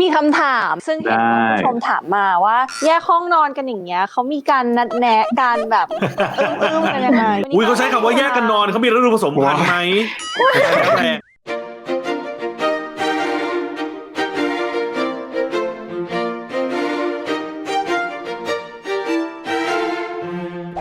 มีคำถามซึ่งเห็นว่าได้ผู้ชมถามมาว่า แยกห้องนอนกันอย่างเงี้ยเขามีการนัดแนะการแบบอึ้มๆกันยังไงอุ้ยเขาใช้คำว่าแยกกันนอนเขามีฤดูผสมพันธุ์ไหม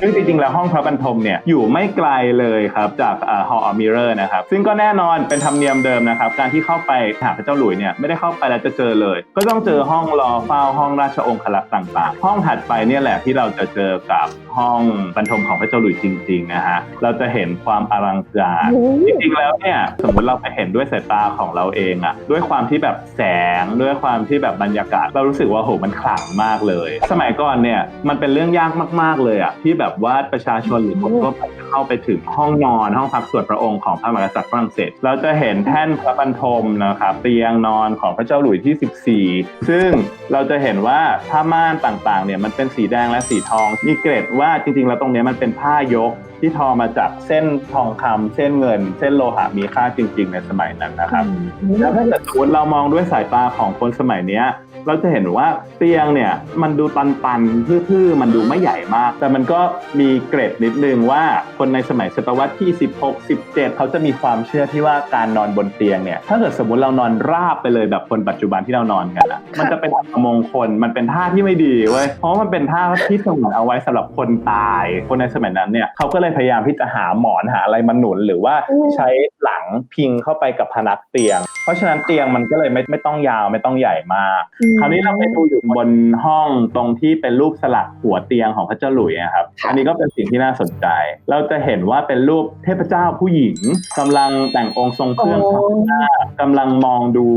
ซึ่งจริงๆแล้วห้องพระบรรทมเนี่ยอยู่ไม่ไกลเลยครับจากเอ่อ Hall of Mirror นะครับซึ่งก็แน่นอนเป็นธรรมเนียมเดิมนะครับการที่เข้าไปหาพระเจ้าหลุยเนี่ยไม่ได้เข้าไปแล้วจะเจอเลย ก็ต้องเจอห้องรอเฝ้าห้องราชองครักษ์ต่างๆ ห้องถัดไปเนี่ยแหละที่เราจะเจอกับห้องบรรทมของพระเจ้าหลุยจริงๆนะฮะเราจะเห็นความอลังการจริงๆแล้วเนี่ยสมมติเราไปเห็นด้วยสายตาของเราเองอะด้วยความที่แบบแสงด้วยความที่แบบบรรยากาศ เรารู้สึกว่าโหมันขลังมากเลย สมัยก่อนเนี่ยมันเป็นเรื่องยากมากๆเลยอะที่แบบว่าประชาชนหรือคนทั่วไปเข้าไปถึงห้องนอนห้องพักส่วนพระองค์ของพระมหากษัตริย์ฝรั่งเศส เราจะเห็นแท่นพระบรรทมนะครับเตียงนอนของพระเจ้าหลุยที่ 14 ซึ่งเราจะเห็นว่าผ้าม่านต่างๆเนี่ยมันเป็นสีแดงและสีทองมีเกรดว่าจริงๆแล้วตรงนี้มันเป็นผ้ายก ที่ทอมาจากเส้นทองคำเส้นเงิน เส้นโลหะมีค่าจริง ๆ ในสมัยนั้นนะครับแล้วถ้าเกิดสมมติเรามองด้วยสายตาของคนสมัยเนี้ยเราจะเห็นว่าเตียงเนี่ยมันดูตันๆพื้อๆมันดูไม่ใหญ่มาก แต่มันก็มีเกรดนิดนึงว่าคนในสมัยศตวรรษที่ 16 17 เขาจะมีความเชื่อที่ว่าการนอนบนเตียงเนี่ยถ้าเกิดสมมติเรานอนราบไปเลยแบบคนปัจจุบันที่เรานอนกันอะมันจะเป็นอัปมงคลมันเป็นท่าที่ไม่ดีเว้ยเพราะว่ามันเป็นท่าที่สงวนเอาไว้สำหรับคนตาย คนในสมัยนั้นเนี่ยเขาก็เลยพยายามที่จะหาหมอนหาอะไรมาหนุน หรือว่าอืมใช้หลังพิงเข้าไปกับพนักเตียง เพราะฉะนั้นเตียงมันก็เลยไม่ไม่ต้องยาวไม่ต้องใหญ่มากคราวนี้เราไปดูอยู่บนห้องตรงที่เป็นรูปสลักหัวเตียงของพระเจ้าหลุยส์นะครับอันนี้ก็เป็นสิ่งที่น่าสนใจ เราจะเห็นว่าเป็นรูปเทพเจ้าผู้หญิงกำลังแต่งองค์ทรงเครื่องโอ้ทำหน้ากำลังมองดู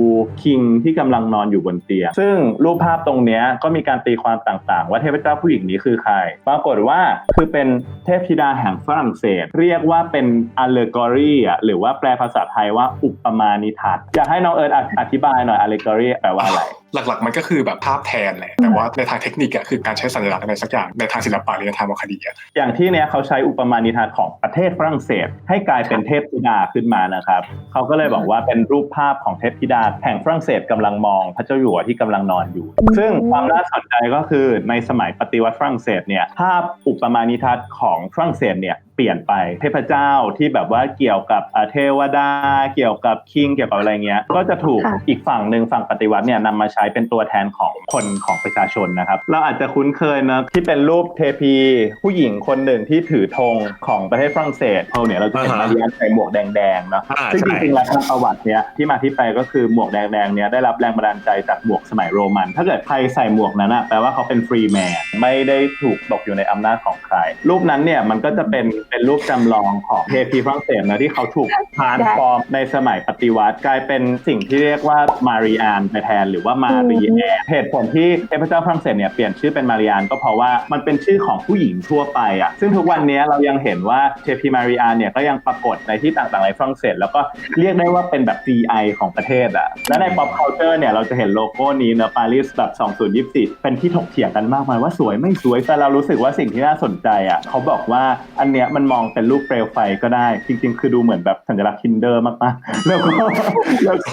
คิงที่กำลังนอนอยู่บนเตียง ซึ่งรูปภาพตรงเนี้ยก็มีการตีความต่างๆ ว่าเทพเจ้าผู้หญิงนี้คือใคร ปรากฏว่าคือเป็นเทพธิดาแห่งฝรั่งเศส เรียกว่าเป็น allegory อะหรือว่าแปลภาษาไทยว่าอุปมาณิทัศน์อยากให้น้องเอิร์ธอธิบายหน่อย allegory แปลว่าอะไร หลักๆ มันก็คือแบบภาพแทนแหละ แต่ว่าในทางเทคนิคอะคือการใช้สัญลักษณ์อะไรสักอย่างในทางศิลปะหรือในทางวรรณคดีอะอย่างที่เนี้ยเขาใช้อุปมาณิทัศน์ของประเทศฝรั่งเศส ให้กลายเป็นเทพธิดาขึ้นมานะครับเขาก็เลยบอกว่าเป็นรูปภาพของเทพธิดาแห่งฝรั่งเศสกำลังมองพระเจ้าอยู่หัวที่กำลังนอนอยู่ ซึ่งความน่าสนใจก็คือในสมัยปฏิวัติฝรั่งเศสเนี่ยภาพอุปมาณิทัศน์ของฝรั่งเศสเนี่ย เปลี่ยนไปเทพเจ้าที่แบบว่าเกี่ยวกับอ่าเทวดาเกี่ยวกับคิงเกี่ยวกับอะไรเงี้ยก็จะถูกค่ะอีกฝั่งหนึ่งฝั่งปฏิวัติเนี่ยนำมาใช้เป็นตัวแทนของคนของประชาชนนะครับ เราอาจจะคุ้นเคยนะที่เป็นรูปเทพีผู้หญิงคนหนึ่งที่ถือธงของประเทศฝรั่งเศสเราเนี่ยเราจะเห็นอ่าฮะมาริอันใส่หมวกแดงๆเนอะอ่าซึ่งจใช่ริงๆแล้วประวัติเนี้ยที่มาที่ไปก็คือหมวกแดงๆเนี้ยได้รับแรงบันดาลใจจากหมวกสมัยโรมัน ถ้าเกิดใครใส่หมวกนั้นอะแปลว่าเขาเป็นฟรีแมนไม่ได้ถูกตกอยู่ในอำนาจของใครรูปนั้นเนี่ยมันก็จะเป็นเป็นรูปจำลองของเทพีฝรั่งเศสนะที่เขาถูกทานฟอร์มในสมัยปฏิวัติกลายเป็นสิ่งที่เรียกว่ามาริอานไปแทนหรือว่ามารีแอนเหตุผลที่เทพเจ้าฝรั่งเศสเนี่ยเปลี่ยนชื่อเป็นมาริอานก็เพราะว่ามันเป็นชื่อของผู้หญิงทั่วไปอะซึ่งทุกวันนี้เรายังเห็นว่าเทพีมาริอานเนี่ยก็ยังปรากฏในที่ต่างๆในฝรั่งเศสแล้วก็เรียกได้ว่าเป็นแบบ CI ของประเทศอะและใน pop culture เนี่ยเราจะเห็นโลโก้นี้เนอะปารีสแบบ 2024 เป็นที่ถกเถียงกันมากมายว่าสวยไม่สวยแต่เรารู้สึกว่าสิ่งที่น่าสนใจอะเขาบอกว่าอันเนี้ยมันมองเป็นรูปเปลวไฟก็ได้ จริง ๆ คือดูเหมือนแบบสัญลักษณ์คินเดอร์มากๆแล้วก็แล้วก็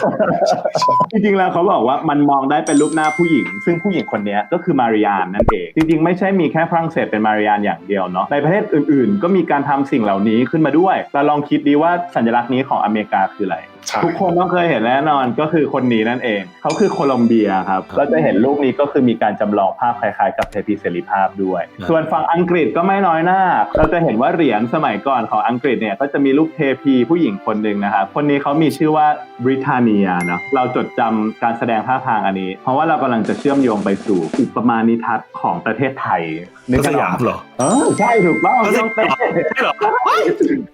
จริงๆแล้วเขาบอกว่ามันมองได้เป็นรูปหน้าผู้หญิง ซึ่งผู้หญิงคนนี้ก็คือมาริยานนั่นเองจริงๆ ไม่ใช่มีแค่ฝรั่งเศสเป็นมาริยานอย่างเดียวเนาะในประเทศอื่น ๆ ก็มีการทำสิ่งเหล่านี้ขึ้นมาด้วยเราลองคิดดีว่าสัญลักษณ์นี้ของอเมริกาคืออะไร ทุกคนต้องเคยเห็นแน่นอนก็คือคนนี้นั่นเอง เขาคือโคลอมเบียครับเราจะเห็นรูปนี้ก็คือมีการจำลองภาพคล้ายๆ กับเทพีเสรีภาพด้วยครับส่วนฝั่งอังกฤษก็ไม่น้อยหน้า เราจะเห็นว่าเหรียญสมัยก่อนของอังกฤษเนี่ยก็จะมีรูปเทพีผู้หญิงคนหนึ่งนะครับคนนี้เขามีชื่อว่าบริทาเนียเนาะเราจดจำการแสดงท่าทางอันนี้ เพราะว่าเรากำลังจะเชื่อมโยงไปสู่อุปมาณิทัศน์ของประเทศไทยนึกสไม่ออกยามเหรอเออใช่ถูกต้องพระสต้องยามเต้ใช่เหรอ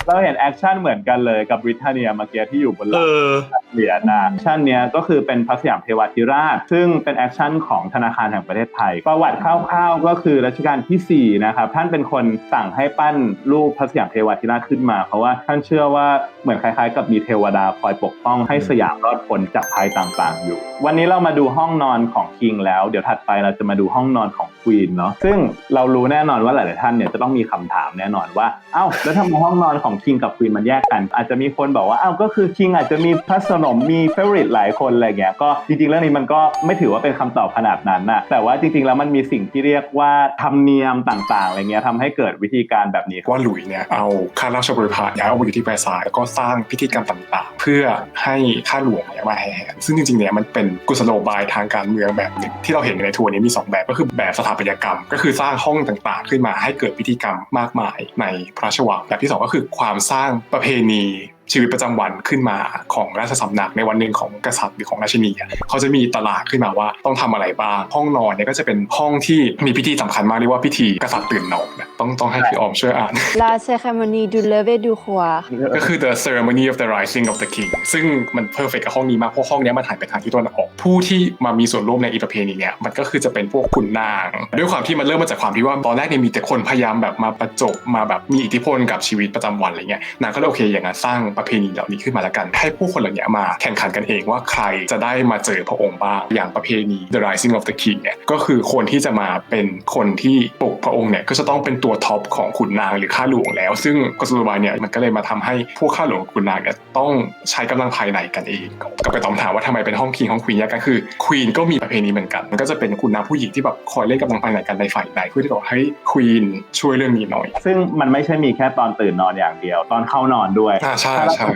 เราเห็นแอคชั่นเหมือนกันเลยกับบริทาเนียเมื่อกี้ที่อยู่บนหเอเหรียญนะแอคชั่นเนี้ยก็คือเป็นพระสยามเทวาธิราช ซึ่งเป็นแอคชั่นของธนาคารแห่งประเทศไทย ประวัติคร่าวๆก็คือรัชกาลที่4นะครับท่านเป็นคนสั่งให้ปั้นรูปพระสยามเทวาธิราชขึ้นมา เพราะว่าท่านเชื่อว่าเหมือนคล้ายๆ กับมีเทวดาคอยปกป้องให้สยามรอดพ้นจากภัยต่างๆ อยู่ วันนี้เรามาดูห้องนอนของคิงแล้วเดี๋ยวถัดไปเราจะมาดูห้องนอนของควีนเนาะซึ่งเรารู้แน่นอนว่าหลายๆท่านเนี่ยจะต้องมีคำถามแน่นอนว่าเอ้าแล้วทำไมห้องนอนของคิงกับควีนมันแยกกัน อาจจะมีคนบอกว่าเอ้าก็คือคิงอาจจะจะมีพระสนมมีเฟ v o r ริ e หลายคนอะไรเงี้ยก็จริงๆเรื่องนี้มันก็ไม่ถือว่าเป็นคำตอบขนาดนั้นนะแต่ว่าจริงๆแล้วมันมีสิ่งที่เรียกว่าธรรมเนียมต่างๆอะไรเงี้ยทำให้เกิดวิธีการแบบนี้ว่าหลุยเนี่ยเอาข้าราชบริพารย้ายเอามาอยู่ที่แวร์ซายแล้วก็สร้างพิธีกรรมต่างๆ เพื่อให้ข้าหลวงเนี่ยมาแห่ซึ่งจริงๆเนี่ยมันเป็นกุศโลบายทางการเมืองแบบหนึ่งที่เราเห็นในทัวร์นี้มี 2 แบบก็คือแบบสถาปัตยกรรม ก็คือสร้างห้องต่างๆ ขึ้นมาให้เกิดพิธีกรรมมากมายในพระราชวังแบบที่สองก็คือความสร้างประเพณี ชีวิตประจำวันขึ้นมาของราชสำนักในวันหนึ่งของกษัตริย์หรือของราชินีอะเขาจะมีตลาดขึ้นมาว่าต้องทำอะไรบ้าง ห้องนอนเนี่ยก็จะเป็นห้องที่มีพิธีสำคัญมากเรียกว่าพิธีกษัตริย์ตื่นนอนนะต้องต้องให้พี่ออมช่วยอ่าน La cérémonie du lever du roi ก็คือ the ceremony of the rising of the king ซึ่งมันเพอร์เฟกกับห้องนี้มากเพราะห้องเนี้ยมันหันไปทางที่ตะวันออก ผู้ที่มามีส่วนร่วมในอีประเพณีเนี่ยมันก็คือจะเป็นพวกขุนนาง ด้วยความที่มันเริ่มมาจากความที่ว่าตอนแรกเนี่ยมีแต่คนพยายามแบบมาประจบมาแบบมีอิทธิพลกับชีวิตประจำวันอะไรเงี้ยนางก็เลยโอเคอย่างนั้นสร้างประเพณีเหล่านี้ขึ้นมาแล้วกัน ให้ผู้คนเหล่านี้มาแข่งขันกันเองว่าใครจะได้มาเจอพระองค์บ้างอย่างประเพณี the rising of the king เนี่ยก็คือคนที่จะมาเป็นคนที่ปลุกพระองค์เนี่ยก็จะต้องเป็นตัวท็อปของขุนนางหรือข้าหลวงแล้ว ซึ่งกสุลบายเนี่ยมันก็เลยมาทำให้พวกข้าหลวงกับขุนนางเนี่ยต้องใช้กำลังภายในกันเองก็ไปตอบถามว่าทำไมเป็นห้องคิงห้องควีนแยกกันคือควีนก็มีประเพณีเหมือนกัน มันก็จะเป็นขุนนางผู้หญิงที่แบบคอยเล่นกำลังภายในกันในฝ่ายใดเพื่อที่จะบอกให้ควีนช่วยเรื่องนี้หน่อย ซึ่งมันไม่ใช่มีแค่ตอนตื่นนอนอย่างเดียว ตอนเข้านอนด้วยอ่าใช่ถ้าเราใช่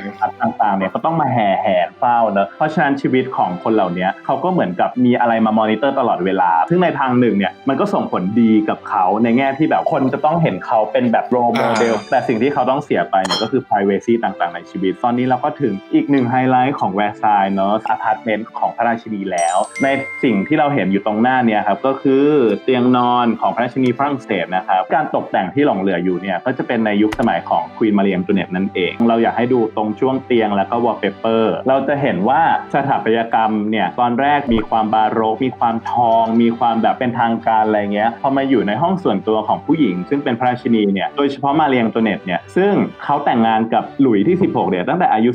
ต่างๆเนี่ยเขาต้องมาแห่แหนเฝ้าเนอะเพราะฉะนั้นชีวิตของคนเหล่านี้เขาก็เหมือนกับมีอะไรมามอนิเตอร์ตลอดเวลา ซึ่งในทางหนึ่งเนี่ยมันก็ส่งผลดีกับเขาในแง่ที่แบบคนจะต้องเห็นเขาเป็นแบบโรโมเดลแต่สิ่งที่เขาต้องเสียไปเนี่ยก็คือ privacy ต่างๆในชีวิต ตอนนี้เราก็ถึงอีกหนึ่งไฮไลท์ของแวร์ซายเนอะอพาร์ตเมนต์ของพระราชินีแล้ว ในสิ่งที่เราเห็นอยู่ตรงหน้าเนี่ยครับก็คือเตียงนอนของพระราชินีฝรั่งเศสนะครับการตกแต่งที่หลงเหลืออยู่เนี่ยก็จะเป็นในยุคสมัยของควีนมาเรียมจูเนตนั่นเอง เราอยากให้ดูตรงช่วงเตียงแล้วก็วอลเปเปอร์เราจะเห็นว่าสถาปัตยกรรมเนี่ยตอนแรกมีความบาโรกมีความทอง มีความแบบเป็นทางการอะไรเงี้ยพอมาอยู่ในห้องส่วนตัวของผู้หญิง ซึ่งเป็นพระราชินีเนี่ยโดยเฉพาะมาเรียงตัวเน็ตเนี่ยซึ่งเขาแต่งงานกับหลุยส์ที่ 16เนี่ยตั้งแต่อายุ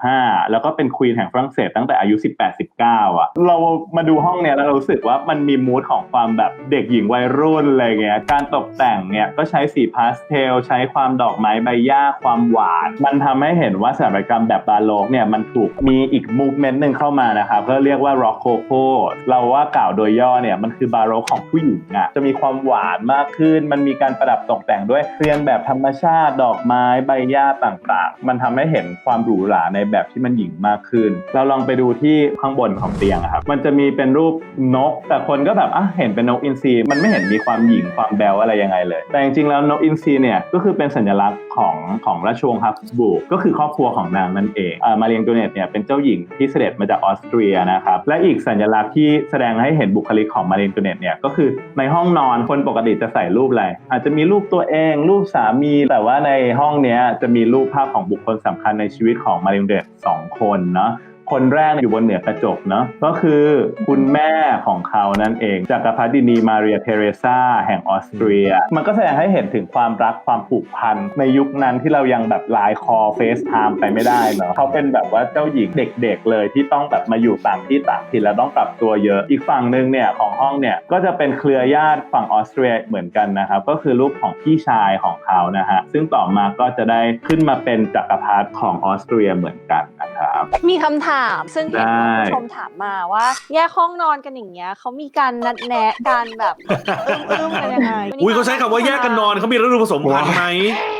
14-15 แล้วก็เป็นควีนแห่งฝรั่งเศสตั้งแต่อายุ 18-19อะเรามาดูห้องเนี่ยแล้วเรารู้สึกว่ามันมีมูดของความแบบเด็กหญิงวัยรุ่นอะไรเงี้ยการตกแต่งเนี่ยก็ใช้สีพาสเทลใช้ความดอกไม้ใบหญ้าความหวาน มันทำให้เห็นว่าสถาปัตยกรรมแบบบาโลกเนี่ยมันถูกมีอีกมูฟเมนต์หนึ่งเข้ามานะครับก็เรียกว่าร็อกโคโคเราว่ากล่าวโดยย่อเนี่ยมันคือบาโรกของผู้หญิงอะจะมีความหวานมากขึ้น มันมีการประดับตกแต่งด้วยเรียนแบบธรรมชาติดอกไม้ใบหญ้าต่างๆ มันทำให้เห็นความหรูหราในแบบที่มันหญิงมากขึ้น เราลองไปดูที่ข้างบนของเตียงครับมันจะมีเป็นรูปนก แต่คนก็แบบอะเห็นเป็นนกอินทรีมันไม่เห็นมีความหญิงความแบลอะไรยังไงเลย แต่จริงๆแล้วนกอินทรีเนี่ยก็คือเป็นสัญลักษณ์ของของราชวงศ์ฮับสบูร์กก็คือครอบครัวของนางนั่นเองเออมาเรียงโตเนตเนี่ยเป็นเจ้าหญิงที่เสด็จมาจากออสเตรียนะครับและอีกสัญลักษณ์ที่แสดงให้เห็นบุคลิกของมาเรียงโตเนตเนี่ยก็คือในห้องนอนคนปกติจะใส่รูปอะไรอาจจะมีรูปตัวเองรูปสามี แต่ว่าในห้องเนี้ยจะมีรูปภาพของบุคคลสำคัญในชีวิตของมาเรียงโตเนตสองคนเนาะ คนแรกอยู่บนเหนือกระจกเนาะก็คือคุณแม่ของเขานั่นเองจักรพรรดินีมาเรียเทเรซาแห่งออสเตรีย มันก็แสดงให้เห็นถึงความรักความผูกพันในยุคนั้นที่เรายังแบบไลน์คอเฟซไทม์ไปไม่ได้เนาะเขาเป็นแบบว่าเจ้าหญิงเด็กๆเลยที่ต้องแบบมาอยู่ต่างที่ต่างถิ่นแล้วต้องปรับตัวเยอะอีกฝั่งหนึ่งเนี่ยของห้องเนี่ยก็จะเป็นเครือญาติฝั่งออสเตรียเหมือนกันนะครับก็คือรูปของพี่ชายของเขานะฮะซึ่งต่อมาก็จะได้ขึ้นมาเป็นจักรพรรดิของออสเตรียเหมือนกัน นะครับมีคำถามซึ่งเห็นได้ คุณผู้ชมถามมาว่า แยกห้องนอนกันอย่างเงี้ยเขามีการนัดแนะการแบบอึ้มๆกันยังไงอุ้ยเขาใช้คำว่าแยกกันนอนเขามีฤดูผสมพันธุ์ไหมแรง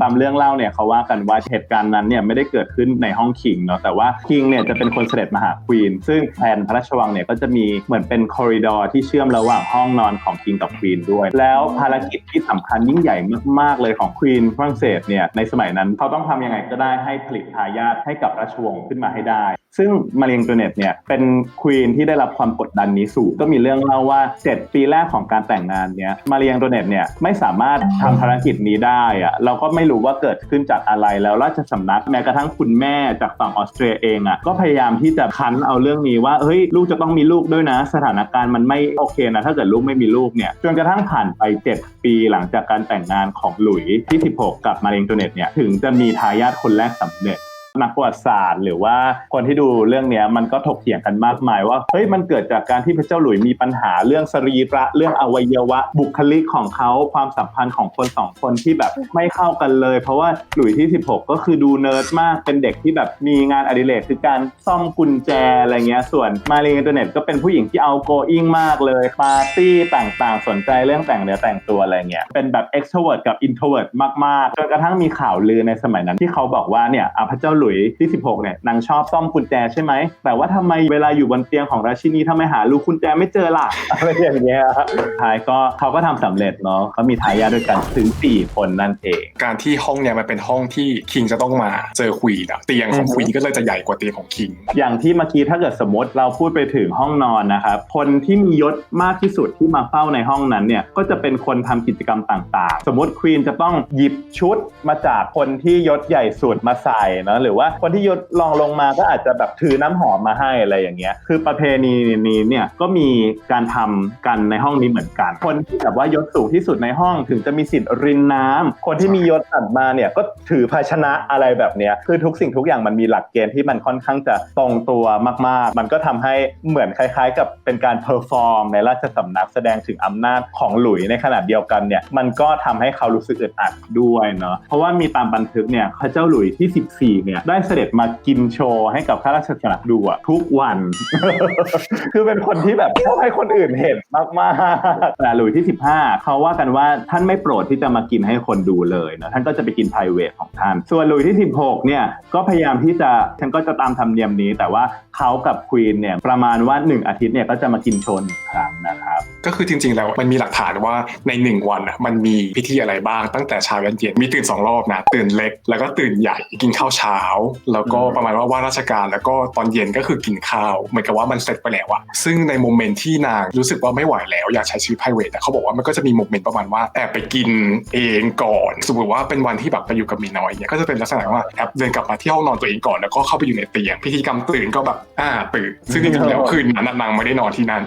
ตามเรื่องเล่าเนี่ยเขาว่ากันว่าเหตุการณ์นั้นเนี่ยไม่ได้เกิดขึ้นในห้องคิงเนาะแต่ว่าคิงเนี่ยจะเป็นคนเสด็จมาหาควีน ซึ่งแผนพระราชวังเนี่ยก็จะมีเหมือนเป็นคอริดอร์ที่เชื่อมระหว่างห้องนอนของคิงกับควีนด้วย แล้วภารกิจที่สำคัญยิ่งใหญ่มากๆเลยของควีนฝรั่งเศสเนี่ยในสมัยนั้นเขาต้องทำยังไงก็ได้ให้ผลิตทายาทให้กับราชวงศ์ขึ้นมาให้ได้ ซึ่งมาเรียงตัวเน็ตเนี่ยเป็นควีนที่ได้รับความกดดันนี้สูงก็มีเรื่องเล่าว่า 7 ปีแรกของการแต่งงานเนี่ยมาเรียงตัวเน็ตเนี่ยไม่สามารถทำภารกิจนี้ได้อะเราก็ไม่รู้ว่าเกิดขึ้นจากอะไรแล้วราชสำนักแม้กระทั่งคุณแม่จากฝั่งออสเตรียเองอะก็พยายามที่จะคันเอาเรื่องนี้ว่าเฮ้ยลูกจะต้องมีลูกด้วยนะ สถานการณ์มันไม่โอเคนะถ้าเกิดลูกไม่มีลูกเนี่ยจนกระทั่งผ่านไป 7 ปีหลังจากการแต่งงานของหลุยส์ที่ 16 กับมาเรียงตัวเน็ตเนี่ยถึงจะมีทายาทคนแรกสำเร็จ นักประวัติศาสตร์ หรือว่าคนที่ดูเรื่องนี้มันก็ถกเถียงกันมากมายว่าเฮ้ยมันเกิดจากการที่พระเจ้าหลุยมีปัญหาเรื่องสรีระเรื่องอวัยวะ บุคลิกของเขาความสัมพันธ์ของคนสองคนที่แบบไม่เข้ากันเลย เพราะว่าหลุยที่ 16 ก็คือดูเนิร์ดมากเป็นเด็กที่แบบมีงานอดิเรกคือการซ่อมกุญแจอะไรเงี้ยส่วนมาเรีอินเทอร์เน็ตก็เป็นผู้หญิงที่เอาโกอิงมากเลยปาร์ตี้ต่างๆ สนใจเรื่องแต่งเนื้อแต่งตัวอะไรเงี้ยเป็นแบบ extrovert กับ introvert มากๆจนกระทั่งมีข่าวลือในสมัยนั้นที่เขาบอกว่าเนี่ยพระเจ้าหลุยที่ 16 เนี่ยนางชอบซ่อมกุญแจใช่ไหม แต่ว่าทำไมเวลาอยู่บนเตียงของราชินีทำไมหาลูกกุญแจไม่เจอล่ะอะไรอย่างเงี้ยสุดท้ายก็เขาก็ทำสำเร็จเนาะเขามีทายาทด้วยกันถึง 4 คนนั่นเอง การที่ห้องเนี่ยมันเป็นห้องที่คิงจะต้องมาเจอควีนอะเตียงของอือฮึควีนก็เลยจะใหญ่กว่าเตียงของคิง อย่างที่เมื่อกี้ถ้าเกิดสมมติเราพูดไปถึงห้องนอนนะครับคนที่มียศมากที่สุดที่มาเฝ้าในห้องนั้นเนี่ยก็จะเป็นคนทำกิจกรรมต่าง ๆ สมมติควีนจะต้องหยิบชุดมาจากคนที่ยศใหญ่สุดมาใส่เนอะหรืรือว่าคนที่ยศรองลงมาก็อาจจะแบบถือน้ำหอมมาให้อะไรอย่างเงี้ย คือประเพณีนี้เนี่ยก็มีการทำกันในห้องนี้เหมือนกัน คนที่แบบว่ายศสูงที่สุดในห้องถึงจะมีสิทธิ์รินน้ำคนที่มียศถัดมาเนี่ยก็ถือภาชนะอะไรแบบเนี้ยคือทุกสิ่งทุกอย่างมันมีหลักเกณฑ์ที่มันค่อนข้างจะตรงตัวมาก ๆ มันก็ทำให้เหมือนคล้าย ๆ กับเป็นการเพอร์ฟอร์มในราชสำนักแสดงถึงอำนาจของหลุยในขณะเดียวกันเนี่ยมันก็ทำให้เขารู้สึกอึดอัดด้วยเนาะเพราะว่ามีตามบันทึกเนี่ยพระเจ้าหลุยที่ 14เนี่ยได้เสด็จมากินโชว์ให้กับข้าราชการดูอะทุกวัน คือเป็นคนที่แบบชอบให้คนอื่นเห็นมากๆแต่หลุยที่ 15 เขาว่ากันว่าท่านไม่โปรดที่จะมากินให้คนดูเลยนะท่านก็จะไปกิน p r i v a t ของท่าน ส่วนหลุยที่ 16 เนี่ยก็พยายามที่จะฉันก็จะตามธรรมเนียมนี้ แต่ว่าเขากับควีนเนี่ยประมาณว่า 1 อาทิตย์เนี่ยก็จะมากินโชว์หนึ่งครั้ง ก็คือจริงๆแล้วมันมีหลักฐานว่าในหนึ่งวันอะมันมีพิธีอะไรบ้างตั้งแต่เช้ายันเย็นมีตื่นสองรอบนะตื่นเล็กแล้วก็ตื่นใหญ่กินข้าวเช้า แล้วก็อืมประมาณว่าว่าราชการแล้วก็ตอนเย็นก็คือกินข้าวเหมือนกับว่ามันเสร็จไปแล้วอะซึ่งในโมเมนต์ที่นางรู้สึกว่าไม่ไหวแล้วอยากใช้ชีวิต private แต่เขาบอกว่ามันก็จะมีโมเมนต์ประมาณว่าแอบไปกินเองก่อน สมมติว่าเป็นวันที่แบบไปอยู่กับเมียน้อยเนี่ยก็จะเป็นลักษณะว่าแอบเดินกลับมาที่ห้องนอนตัวเองก่อนแล้วก็เข้าไปอยู่ในเตียงพิธีกรรมตื่นก็แบบอ่าตื่นซึ่งจริงๆแล้วคืนนั้นน่ะนางไม่ได้นอนที่นั่น